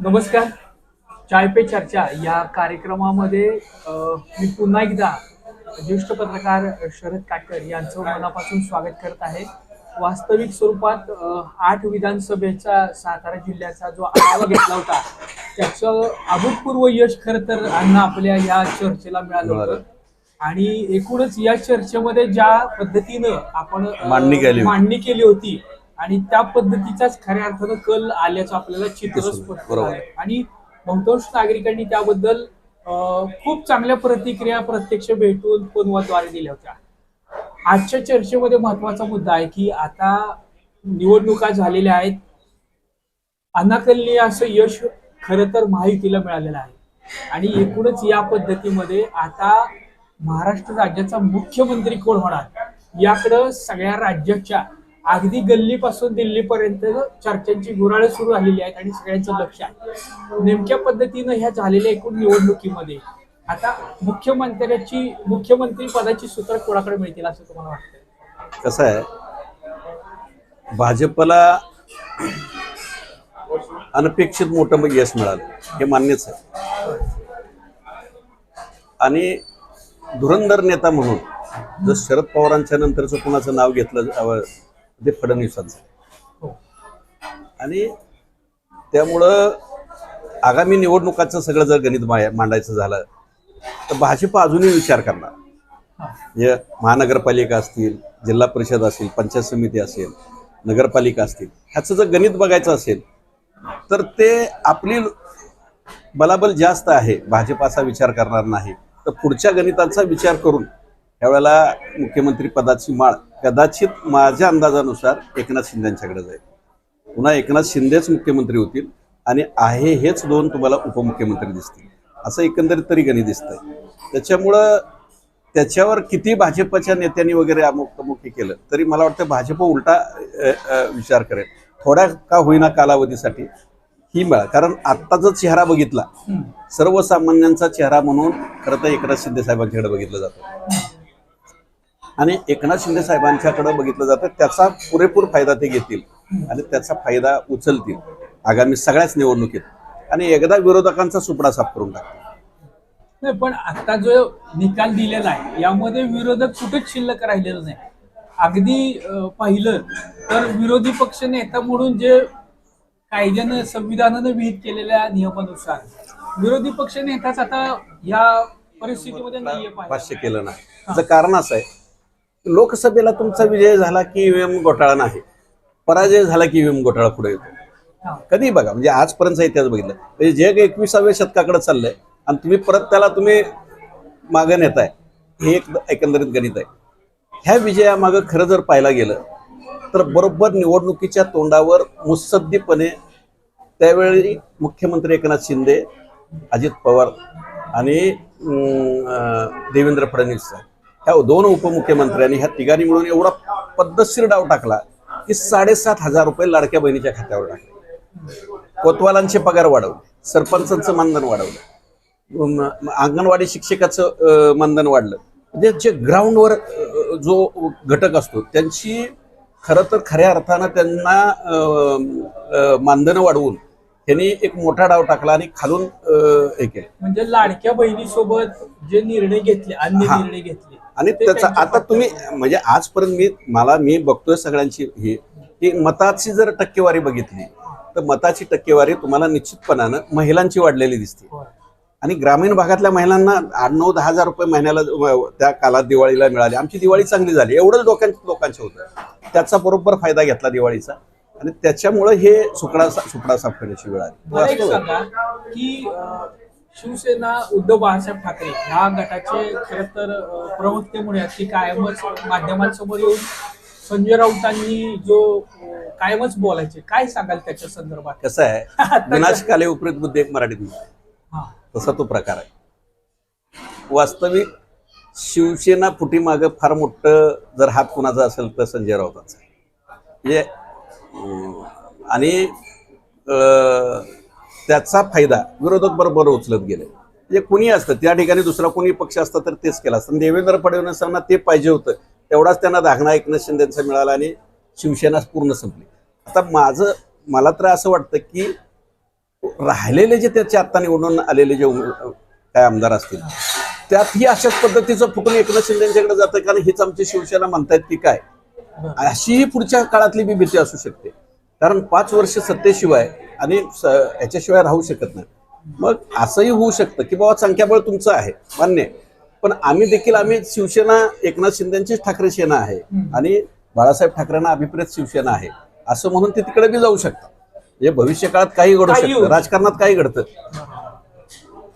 नमस्कार चाय पे चर्चा या कार्यक्रमामध्ये मी पुन्हा एकदा ज्येष्ठ पत्रकार शरद काटकर यांचं मनापासून स्वागत करत आहे वास्तविक स्वरूपात आठ विधानसभेचा सातारा जिल्ह्याचा जो आढावा घेतला होता त्याचं अभूतपूर्व यश खरं तर अण्णा आपल्या या चर्चेला मिळालं होतं. आणि एकूणच या चर्चेमध्ये ज्या पद्धतीनं आपण मांडणी केली होती. आणि त्या पद्धतीचाच खऱ्या अर्थानं कल आल्याचं आपल्याला चित्र स्पष्ट. झालंय. आणि बहुतांश नागरिकांनी त्याबद्दल खूप चांगल्या प्रतिक्रिया प्रत्यक्ष भेटून फोनद्वारे दिल्या होत्या. आजच्या चर्चेमध्ये महत्त्वाचा मुद्दा आहे की आता निवडणुका झालेल्या आहेत. अनाकलनीय असं यश खरं तर महायुतीला मिळालेलं आहे. आणि एकूणच या पद्धतीमध्ये आता महाराष्ट्र राज्याचा मुख्यमंत्री कोण होणार? याकडं सगळ्या राज्याच्या अगदी गल्लीपासून दिल्लीपर्यंत चर्चांची गुराळे सुरू झालेली आहेत आणि सगळ्यांचं लक्ष आहे. नेमक्या पद्धतीनं ह्या झालेल्या एकूण निवडणुकीमध्ये आता मुख्यमंत्र्याची मुख्यमंत्री पदाची सूत्र कोणाकडे मिळतील असं तुम्हाला वाटतं? कसं आहे भाजपला अनपेक्षित मोठं यश मिळालं हे मान्यच आहे. आणि धुरंधर नेता म्हणून जर शरद पवारांच्या नंतरचं कुणाचं नाव घेतलं जावं ते फडणवीसांचं. हो. आणि त्यामुळं आगामी निवडणुकाचं सगळं जर गणित मांडायचं झालं तर भाजप अजूनही विचार करणार. म्हणजे महानगरपालिका असतील जिल्हा परिषद असेल पंचायत समिती असेल नगरपालिका असतील ह्याचं जर गणित बघायचं असेल तर ते आपली बलाबल जास्त आहे. भाजप असा विचार करणार नाही. तर पुढच्या गणिताचा विचार करून त्यावेळेला मुख्यमंत्री पदाची माळ कदाचित माझ्या अंदाजानुसार एकनाथ शिंदेच्याकडे जाईल. पुन्हा एकनाथ शिंदेच मुख्यमंत्री होतील आणि आहे हेच दोन तुम्हाला उपमुख्यमंत्री दिसतील. असं एकंदरीत तरी गणित दिसतंय. त्याच्यामुळं त्याच्यावर किती भाजपच्या नेत्यांनी वगैरे अमुक तमुक हे केलं तरी मला वाटतं भाजप उलटा विचार करेल. थोड्या का होईना कालावधीसाठी ही मिळा कारण आत्ताचा चेहरा बघितला. सर्वसामान्यांचा चेहरा म्हणून खरं तर एकनाथ शिंदे साहेबांच्याकडे बघितलं जातं. आणि एकनाथ शिंदे साहेबांच्याकडे बघितलं जातं त्याचा पुरेपूर फायदा ते घेतील आणि त्याचा फायदा उचलतील आगामी सगळ्याच निवडणुकीत. आणि एकदा विरोधकांचा सुपडा साफ करून टाकतील. नाही पण आता जो निकाल दिलेला आहे यामध्ये विरोधक कुठेच शिल्लक राहिलेलं नाही. अगदी पाहिलं तर विरोधी पक्ष नेता म्हणून जे कायद्यानं संविधानानं विहित केलेल्या नियमानुसार विरोधी पक्ष नेताच आता या परिस्थितीमध्ये भाष्य केलं नाही. त्याचं कारण असं आहे लोकसभेला तुमचा विजय झाला की ईव्हीएम घोटाळा नाही? पराजय झाला की ईव्हीएम घोटाळा पुढे येतो. कधी बघा म्हणजे आजपर्यंत इतिहास बघितलं. म्हणजे जग एकविसाव्या शतकाकडे चाललंय आणि तुम्ही परत त्याला तुम्ही मागे नेताय हे एक एकंदरीत गणित आहे. ह्या विजयामागं खरं जर पाहायला गेलं तर बरोबर निवडणुकीच्या तोंडावर मुत्सद्दीपणे त्यावेळी मुख्यमंत्री एकनाथ शिंदे अजित पवार आणि देवेंद्र फडणवीस ह्या दोन उपमुख्यमंत्र्यांनी ह्या तिघांनी मिळून एवढा पद्धतशीर डाव टाकला की साडेसात हजार रुपये लाडक्या बहिणीच्या खात्यावर टाकले. कोतवालांचे पगार वाढवले सरपंचांचं मानधन वाढवलं अंगणवाडी शिक्षकाचं मानधन वाढलं. म्हणजे जे ग्राउंडवर जो घटक असतो त्यांची खरं तर खऱ्या अर्थानं त्यांना मानधनं वाढवून त्यांनी एक मोठा डाव टाकला आणि खालून हे केलं. म्हणजे लाडक्या बहिणीसोबत जे निर्णय घेतले अन्य हा. निर्णय घेतले आणि ते त्याचा त्यांच्या आता तुम्ही म्हणजे आजपर्यंत मी मला मी बघतोय सगळ्यांची ही की मताची जर टक्केवारी बघितली तर मताची टक्केवारी तुम्हाला निश्चितपणानं महिलांची वाढलेली दिसते. होय. आणि ग्रामीण भागातल्या महिलांना आठ नऊ दहा हजार रुपये महिन्याला अं, त्या कालात दिवाळीला मिळाले. आमची दिवाळी चांगली झाली. एवढंच डोक्यां लोकांचं होतं. त्याचा बरोबर फायदा घेतला दिवाळीचा. आणि त्याच्यामुळे हे सुकडा सुकडा साफ करण्याची वेळ आली. की शिवसेना उद्धव बाळासाहेब ठाकरे ह्या गटाचे खर तर अं, प्रवक्ते म्हणूयात की कायमच माध्यमांसमोर येऊन संजय राऊतांनी जो कायमच बोलायचे काय सांगाल त्याच्या संदर्भात? कसं आहे? विनाशकाले उपरीत बुद्धी एक मराठीत. हा. तसा तो प्रकार आहे. वास्तविक शिवसेना फुटीमागं फार मोठं जर हात कुणाचा असेल तर संजय राऊतांचा म्हणजे आणि त्याचा फायदा विरोधक बरोबर उचलत गेले. म्हणजे कुणी असतं त्या ठिकाणी दुसरा कोणी पक्ष असता तर तेच केला असतं. देवेंद्र फडणवीसांना ते पाहिजे होतं. तेवढाच त्यांना दाखना एकनाथ शिंदेचा मिळाला आणि शिवसेना पूर्ण संपली. आता माझं मला तर असं वाटतं की राहिलेले जे त्याचे आत्ता निवडून आलेले जे काय आमदार असतील त्यातही अशाच पद्धतीचं फुटून एकनाथ शिंदेच्याकडे जातं. कारण हीच आमची शिवसेना म्हणतायत की काय बरं. अशीही पुढच्या काळातली बी भीती असू शकते. कारण पाच वर्ष सत्तेशिवाय आणि याच्याशिवाय राहू शकत नाही. मग असंही होऊ शकतं की बाबा संख्याबळ तुमचं आहे मान्य. पण आम्ही देखील आम्ही शिवसेना एकनाथ शिंदेचीच ठाकरे सेना आहे. आणि बाळासाहेब ठाकरेंना अभिप्रेत शिवसेना आहे. असं म्हणून ते तिकडे बी जाऊ शकतात म्हणजे भविष्य काळात काही घडू शकतं. राजकारणात काही घडतं.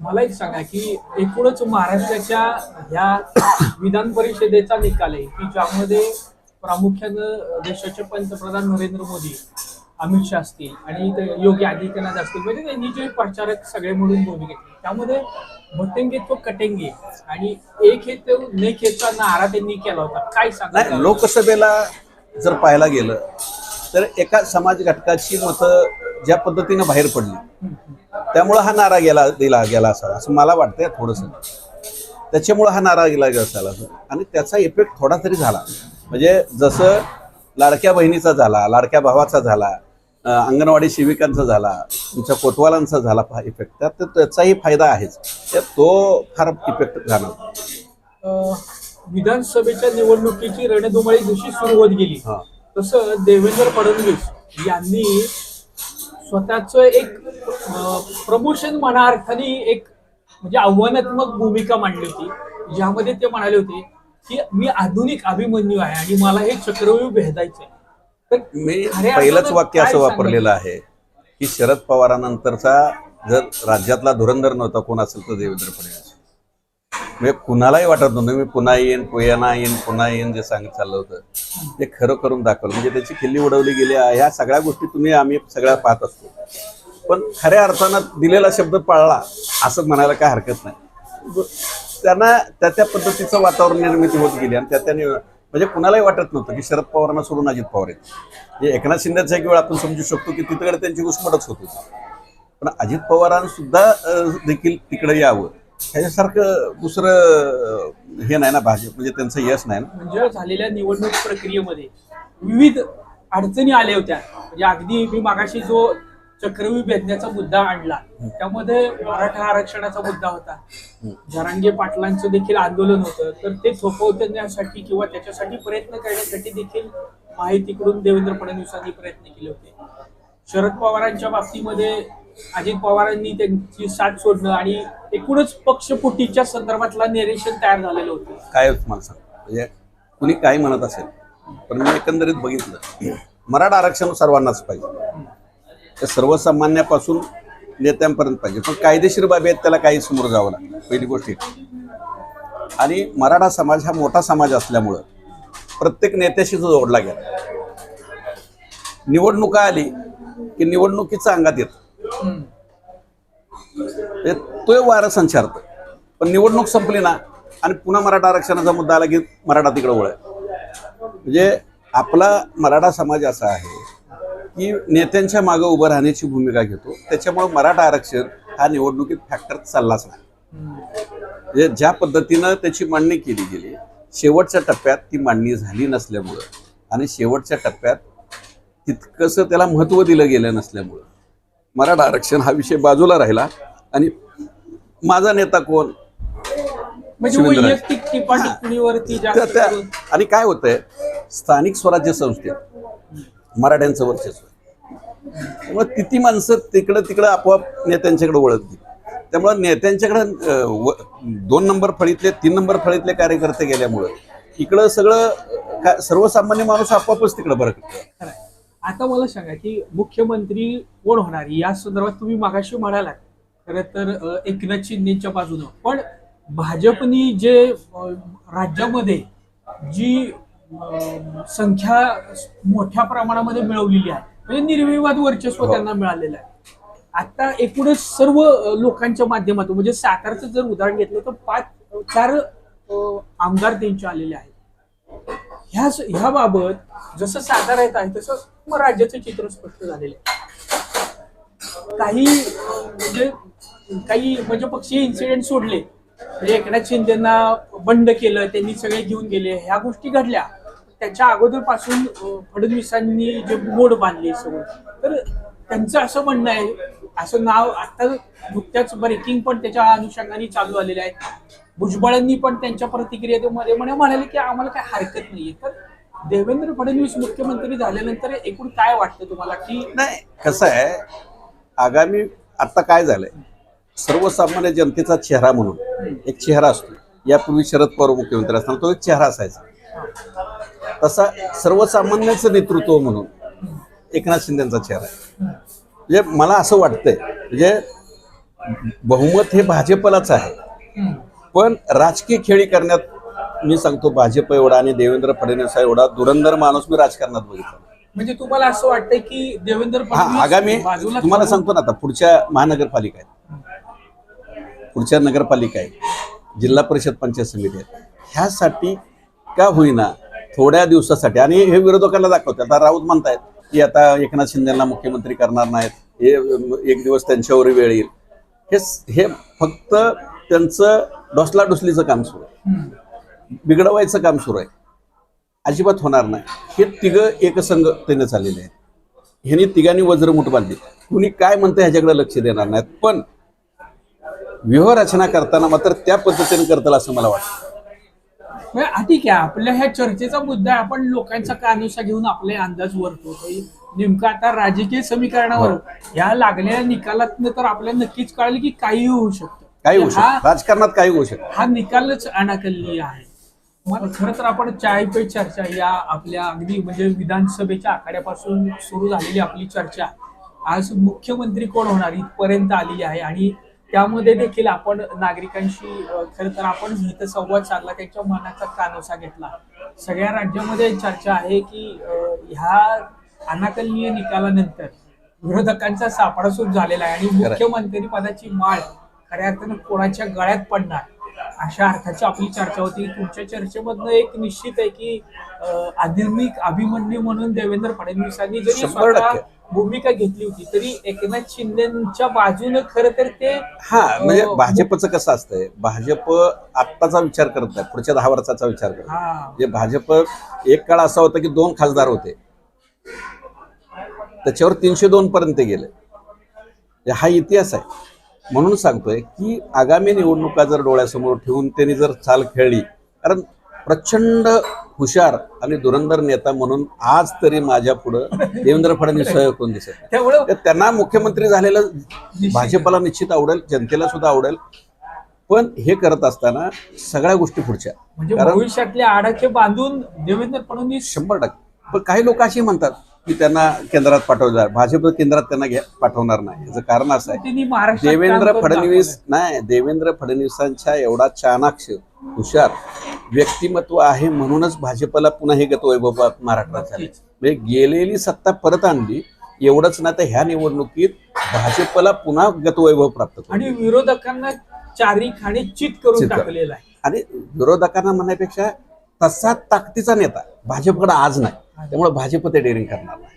मला एक सांगा की एकूणच महाराष्ट्राच्या ह्या विधान परिषदेचा निकाल आहे की ज्यामध्ये प्रामुख्यानं देशाचे पंतप्रधान नरेंद्र मोदी अमित शहा असतील आणि योगी आदित्यनाथ असतील म्हणजे त्यांनी जे प्रचारक सगळे म्हणून भूमिका घेतली. त्यामध्ये भटेंगे तो कटेंगे आणि एक हे तो नेक हेचा नारा त्यांनी केला होता. काय सांगा लोकसभेला जर पाहायला गेलं तर एका समाज घटकाची मतं ज्या पद्धतीनं बाहेर पडली त्यामुळं हा नारा गेला दिला गेला असावा असं मला वाटतंय थोडस. त्याच्यामुळं हा नारा गेला गेला असावा. असं. आणि त्याचा इफेक्ट थोडा तरी झाला. म्हणजे जसं लाडक्या बहिणीचा झाला लाडक्या भावाचा झाला अंगणवाडी सेविकांचा झाला तुमच्या कोतवालांचा झाला इफेक्ट त्यात त्याचाही फायदा आहेच. त्यात तो फार इफेक्ट जाणार. विधानसभेच्या निवडणुकीची रणधुमाळी जशी सुरू होत गेली तसं देवेंद्र फडणवीस यांनी स्वतःच एक प्रमोशन म्हणा अर्थाने एक म्हणजे आव्हानात्मक भूमिका मांडली होती. ज्यामध्ये ते म्हणाले होते की मी आधुनिक अभिमन्यू आहे आणि मला हे चक्रव्यूह भेदायचंय तर मी पहिलंच वाक्य काय असं? वापरलेलं आहे की शरद पवारानंतरचा जर राज्यातला धुरंधर नव्हता कोण असेल तर देवेंद्र फडणवीस. म्हणजे कुणालाही वाटत नव्हतं मी पुन्हा येईन पुन्हा येईन पुन्हा येईन जे सांगत चाललं होतं. ते खरं करून दाखवलं. म्हणजे त्याची खिल्ली उडवली गेली आहे. ह्या सगळ्या गोष्टी तुम्ही आम्ही सगळ्या पाहत असतो. पण खऱ्या अर्थानं दिलेला शब्द पाळला असं म्हणायला काय हरकत नाही. त्यांना त्या त्या पद्धतीचं वातावरण निर्मिती होत गेली आणि त्या त्याने म्हणजे कुणालाही वाटत नव्हतं की शरद पवारांना सोडून अजित पवार आहेत. म्हणजे एकनाथ शिंदेचा एक वेळ आपण समजू शकतो की तिकडे त्यांची घुसमटच होत होती. पण अजित पवारांसुद्धा देखील तिकडे यावं. ह्याच्यासारखं दुसरं हे नाही ना भाजप म्हणजे त्यांचं यश नाही ना. म्हणजे झालेल्या निवडणूक प्रक्रियेमध्ये विविध अडचणी आल्या होत्या. म्हणजे अगदी मी मागाशी जो चक्रव्यूह भेदण्याचा मुद्दा आणला. त्यामध्ये मराठा आरक्षणाचा मुद्दा होता. जरांगे पाटलांचं देखील आंदोलन होतं. तर ते थोपवण्यासाठी किंवा त्याच्यासाठी प्रयत्न करण्यासाठी देखील माहितीकडून देवेंद्र फडणवीसांनी प्रयत्न केले होते. शरद पवारांच्या बाबतीमध्ये अजित पवारांनी त्यांची साथ सोडणं आणि एकूणच पक्षफुटीच्या संदर्भातला नेरेशन तयार झालेलं होतं. काय मला सांग? म्हणजे कुणी काही म्हणत असेल? पण मी एकंदरीत बघितलं. मराठा आरक्षण सर्वांनाच पाहिजे. ते सर्वसामान्यापासून नेत्यांपर्यंत पाहिजे. पण कायदेशीर बाबी आहेत त्याला काही समोर जावं लागतं. पहिली गोष्ट आणि मराठा समाज हा मोठा समाज असल्यामुळं प्रत्येक नेत्याशी जो जोडला गेला निवडणुका आली की निवडणुकीचा अंगात येत. म्हणजे तो वारं संचारतं पण निवडणूक संपली ना आणि पुन्हा मराठा आरक्षणाचा मुद्दा आला की मराठा तिकडे वळ म्हणजे आपला मराठा समाज असा आहे की नेत्यांच्या मागे उभं राहण्याची भूमिका घेतो. त्याच्यामुळे मराठा आरक्षण हा निवडणुकीत फॅक्टर चाललाच नाही. म्हणजे ज्या पद्धतीनं त्याची मांडणी केली गेली शेवटच्या टप्प्यात ती मांडणी झाली नसल्यामुळं आणि शेवटच्या टप्प्यात तितकंसं त्याला महत्त्व दिलं गेलं नसल्यामुळं मराठा आरक्षण हा विषय बाजूला राहिला आणि माझा नेता कोण? म्हणजे आणि काय होतंय? स्थानिक स्वराज्य संस्थेत मराठ्यांचं वर्चस्व मग त्यामुळे माणसं तिकडं तिकडं आपोआप नेत्यांच्याकडे वळत त्यामुळं नेत्यांच्याकडे व- दोन नंबर फळीतले तीन नंबर फळीतले कार्यकर्ते गेल्यामुळं इकडं सगळं का- सर्वसामान्य माणूस आपोआपच तिकडं बरं आता मला सांगा की मुख्यमंत्री कोण होणार? या संदर्भात तुम्ही मागाशी म्हणालात. खरं तर एकनाथ शिंदेच्या बाजूनं. पण भाजपनी जे राज्यामध्ये जी संख्या मोठ्या प्रमाणामध्ये मिळवलेली आहे. म्हणजे निर्विवाद वर्चस्व हो. त्यांना मिळालेलं आहे. आता एकूणच सर्व लोकांच्या माध्यमातून म्हणजे सातारचं जर उदाहरण घेतलं तर पाच चार आमदार त्यांचे आलेले आहेत. ह्या ह्याबाबत जसं सातारा येत आहे तसं मग राज्याचं चित्र स्पष्ट झालेलं आहे. काही म्हणजे काही म्हणजे पक्षीय इन्सिडेंट सोडले. म्हणजे एकनाथ शिंदेना बंड केलं त्यांनी सगळे घेऊन गेले ह्या गोष्टी घडल्या. त्याच्या अगोदरपासून फडणवीसांनी जे मोड बांधले सगळं. तर त्यांचं असं म्हणणं आहे असं नाव आता नुकत्याच ब्रेकिंग पण त्याच्या अनुषंगाने चालू आलेलं आहे. भुजबळांनी पण त्यांच्या प्रतिक्रियेमध्ये म्हणे म्हणाले की आम्हाला काय हरकत नाहीये. तर देवेंद्र फडणवीस मुख्यमंत्री झाल्यानंतर एकूण काय वाटतं तुम्हाला की नाही कसं आहे आगामी आता काय झालंय सर्वसामान्य जनतेचा चेहरा म्हणून एक चेहरा असतो. यापूर्वी शरद पवार मुख्यमंत्री असताना तो एक चेहरा असायचा. तसा सर्वसामान्याचं नेतृत्व म्हणून एकनाथ शिंदेचा चेहरा आहे. म्हणजे मला असं वाटतंय म्हणजे बहुमत हे भाजपलाच आहे. पण राजकीय खेळी करण्यात मी सांगतो भाजप एवढा आणि देवेंद्र फडणवीस एवढा दुरंदर माणूस मी राजकारणात बघितला. म्हणजे तुम्हाला असं वाटतंय की देवेंद्र हा आगामी तुम्हाला सांगतो ना आता पुढच्या महानगरपालिका आहेत. पुढच्या नगरपालिका आहेत जिल्हा परिषद पंचायत समिती आहेत. ह्यासाठी का होईना थोड्या दिवसासाठी. आणि हे विरोधकांना दाखवते आता राऊत म्हणतायत की आता एकनाथ शिंदेना मुख्यमंत्री करणार नाहीत. हे एक दिवस त्यांच्यावर वेळ येईल. हे हे फक्त त्यांचं डोसलाडुसलीचं काम सुरू आहे. बिघडवायचं काम सुरू आहे. अजिबात होणार नाही. हे तिघं एकसंघ त्याने चाललेले आहेत. ह्यांनी तिघांनी वज्रमुठ बांधली. कुणी काय म्हणतं ह्याच्याकडे लक्ष देणार नाहीत. पण व्यूहरचना करताना मात्र त्या पद्धतीने करताल असं मला वाटतं. ठीक आहे. आपल्या ह्या चर्चेचा मुद्दा आहे, आपण लोकांचा कानुसा घेऊन आपले अंदाज वरतो नेमकं आता राजकीय समीकरणावर हो. ह्या लागलेल्या निकालातनं तर आपल्याला नक्कीच कळालं की काही होऊ शकतं. काही होऊ शकतं. राजकारणात काही होऊ शकतं. हा निकालच अनाकलनीय आहे. मग खरं तर आपण चाय पे चर्चा या आपल्या अगदी म्हणजे विधानसभेच्या आखाड्यापासून सुरू झालेली आपली चर्चा आज मुख्यमंत्री कोण होणार इथपर्यंत आली आहे आणि त्यामध्ये देखील आपण नागरिकांशी खरं तर आपण हित संवाद साधला त्यांच्या मनाचा कानोसा घेतला सगळ्या राज्यामध्ये चर्चा आहे की ह्या अनाकलनीय निकालानंतर विरोधकांचा सापडा सुरू झालेला आहे आणि. मुख्यमंत्री पदाची माळ खऱ्या अर्थानं कोणाच्या गळ्यात पडणार अशा अर्थाची आपली चर्चा होती तुमच्या चर्चेमधनं एक निश्चित आहे की अं, आधुनिक अभिमन्यू म्हणून देवेंद्र फडणवीसांनी जरी स्वतः. भूमिका घेतली होती तरी एकनाथ शिंदेच्या बाजूनं खरं तर ते हा म्हणजे भाजपचं कसं असतंय भाजप आत्ताचा विचार करत नाही पुढच्या दहा वर्षाचा विचार करत हा. म्हणजे भाजप एक काळ असा होता की दोन खासदार होते. त्याच्यावर तीनशे दोन पर्यंत गेले. म्हणजे हा इतिहास आहे. म्हणून सांगतोय की आगामी निवडणुका जर डोळ्यासमोर ठेवून त्यांनी जर चाल खेळली कारण प्रचंड हुशार आणि धुरंधर नेता म्हणून आज तरी माझ्या पुढं देवेंद्र फडणवीस कोण दिसत. त्यामुळं त्यांना मुख्यमंत्री झालेलं भाजपला निश्चित आवडेल जनतेला सुद्धा आवडेल. पण हे करत असताना सगळ्या गोष्टी पुढच्या. म्हणजे भविष्यातले आडाखे बांधून देवेंद्र फडणवीस शंभर टक्के. पण काही लोक अशी म्हणतात की त्यांना केंद्रात पाठवणार. भाजप केंद्रात त्यांना घ्या- पाठवणार नाही. याचं कारण असं आहे. देवेंद्र फडणवीस नाही देवेंद्र फडणवीसांच्या एवढा चाणाक्ष हुशार व्यक्तिमत्व आहे म्हणूनच भाजपला पुन्हा हे गतवैभव महाराष्ट्रात झाले. म्हणजे गेलेली सत्ता परत आणली एवढंच ना तर ह्या निवडणुकीत भाजपला पुन्हा गतवैभव प्राप्त आणि विरोधकांना चारी खाणे चित करून चित करून. टाकलेला आहे. आणि विरोधकांना म्हणण्यापेक्षा तसा ताकदीचा नेता भाजपकडे आज नाही. त्यामुळे भाजप ते डेअरिंग करणार नाही.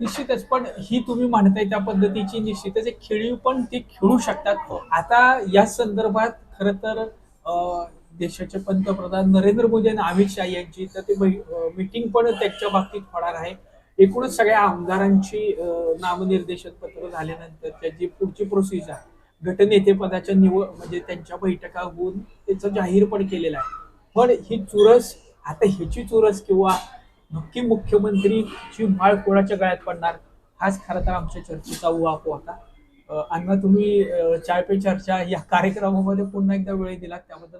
निश्चितच पण ही तुम्ही म्हणताय त्या पद्धतीची निश्चितच एक खेळी पण ते खेळू शकतात. हो. आता या संदर्भात खर तर देशाचे पंतप्रधान नरेंद्र मोदी आणि अमित शहा यांची तर ते मीटिंग पण त्यांच्या बाबतीत होणार आहे. एकूणच सगळ्या आमदारांची नामनिर्देशन पत्र झाल्यानंतर त्याची पुढची प्रोसिजर गटनेते पदाच्या निवड म्हणजे त्यांच्या बैठका होऊन त्याचं जाहीर पण केलेलं आहे. पण ही चुरस आता ह्याची चुरस किंवा नक्की मुख्यमंत्रीची माळ कोणाच्या गळ्यात पडणार? हाच खरं तर आमच्या चर्चेचा उहाप होता. अं, अण्णा तुम्ही चाय पे चर्चा या कार्यक्रमामध्ये पुन्हा एकदा वेळ दिला त्याबद्दल